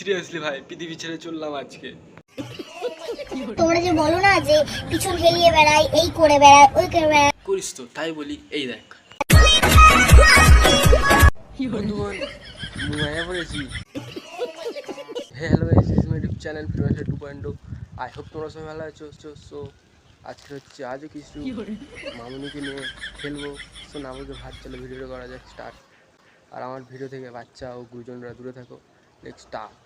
Seriously ভাই পৃথিবী ছেড়ে চললাম আজকে। তোমরা যে বলো না যে পিছন হেলিয়ে বেড়াই এই করে বেড়াই ওই করে বেড়াই করিস তো তাই বলি এই দেখ। বন্ধুগণ মায়া পড়েছি হ্যালো এস ইউটিউব চ্যানেল ফ্রিমাসে টু পয়েন্ট আই হোপ তোমরা সবাই ভালো আছো। সো আজকে হচ্ছে আজও কিছু মামুনিকে নিয়ে খেলব। সো নামকে ভাত চলো ভিডিওটা করা যাক স্টার্ট আর আমার ভিডিও থেকে বাচ্চা ও গুরুজনরা দূরে থাকো। নেক্সট স্টার্ট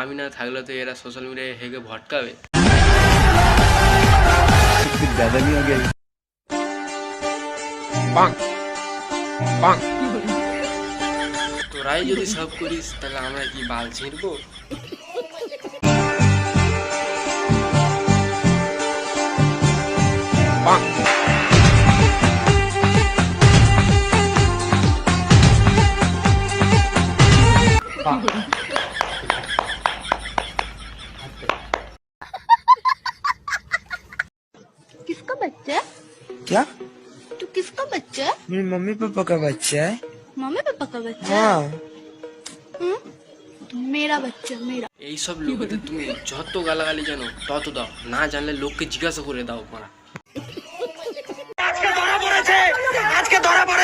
আমি না থাকলে তো এরা সোশ্যাল মিডিয়ায় হেগে ভটকাবে। তোরাই যদি সব করিস তাহলে আমরা কি বাল ছিঁড়বো? क्या तू किसका बच्चा है मेरी मम्मी पापा का बच्चा है मम्मी पापा का बच्चा है हाँ हम्म? मेरा बच्चा मेरा এইসব লোকেদের তুমি যত গালাগালি জানো তত দাও না জানলে লোককে জিজ্ঞাসা করে দাও মারা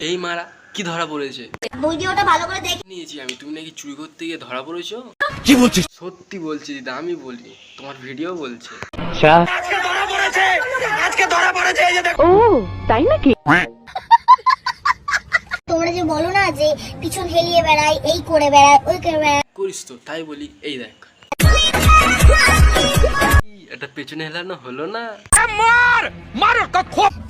এই মারা কি ধরা পড়েছে ভিডিওটা ভালো করে দেখে নিয়েছি আমি তুমি নাকি চুরি করতে গিয়ে ধরা পড়েছো কি বলছিস সত্যি বলছি দিদা আমি বলি তোমার ভিডিও বলছে তোমরা যে বলো না যে পিছন হেলিয়ে বেড়াই এই করে বেড়াই ওই করে বেড়াই করিস তো তাই বলি এই দেখ। এটা পেছনে হেলানো হলো না।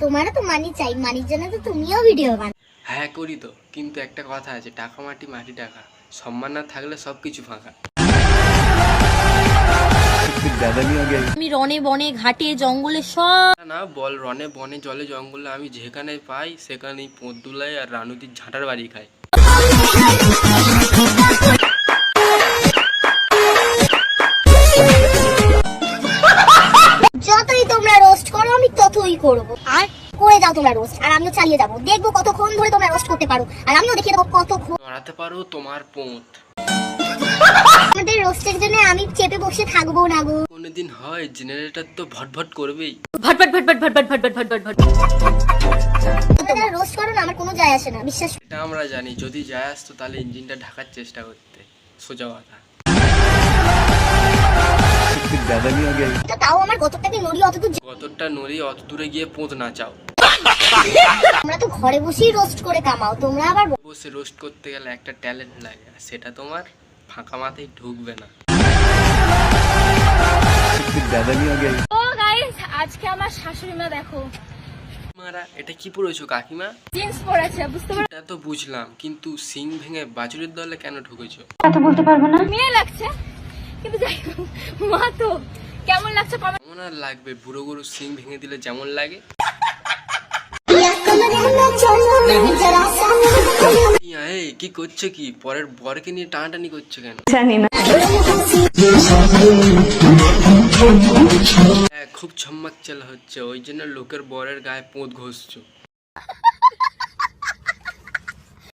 তোমারও তো মানি চাই মানির জন্য তো তুমিও ভিডিও বানাও। হ্যাঁ করি তো কিন্তু একটা কথা আছে টাকা মাটি মাটি টাকা। সম্মান না থাকলে সব কিছু ফাঁকা। আমি রনে বনে ঘাটে জঙ্গলে সব না, বল রনে বনে জলে জঙ্গলে আমি যেখানে পাই সেখানেই পোঁত দুলাই আর রানুদির ঝাঁটার বাড়ি খাই। যতই তোমরা রোস্ট করো আমি ততই করব। আর? করে দাও তোমরা রোস্ট আর আমিও চালিয়ে যাব। দেখব কতক্ষণ ধরে তোমরা রোস্ট করতে পারো। আর আমিও দেখিয়ে দেবো কতক্ষণ পারো তোমার পোঁত আমাদের রোস্টের জন্য আমি চেপে বসে থাকব না গো। কোনোদিন হয় জেনারেটর তো ভটভট করবেই ভটভট ভটভট ভটভট ভটভট ভটভট ভট তোমরা রোস্ট করো না আমার কোনো যায় আসে না বিশ্বাস এটা আমরা জানি যদি যায় আসতো তাহলে ইঞ্জিনটা ঢাকার চেষ্টা করতে সোজা কথা তো তাও আমার গতটাকে নড়ি অত দূর নড়ি অত দূরে গিয়ে পোঁত না চাও তোমরা তো ঘরে বসেই রোস্ট করে কামাও তোমরা আবার বসে রোস্ট করতে গেলে একটা ট্যালেন্ট লাগে আর সেটা তোমার ফাঁকা মাথায় ঢুকবে না ও গাইস আজকে আমার শাশুড়ি মা দেখো। মারা এটা কি পড়েছো কাকিমা? জিন্স পরেছে বুঝতে পারো এটা তো বুঝলাম কিন্তু সিং ভেঙে বাছুরের দলে কেন ঢুকেছো? মেয়ে লাগছে। কিন্তু যাই হোক, মা তো কেমন লাগছে কমেন্ট কেমন আর লাগবে? বুড়ো গরু সিং ভেঙে দিলে যেমন লাগে। ইয়া, এই কি করছ কি? পরের বরকে নিয়ে টানাটানি করছ কেন? হ্যাঁ, খুব ছম্মাক চালা হচ্ছে ওই জন্য লোকের বরের গায়ে পোঁত ঘষছো।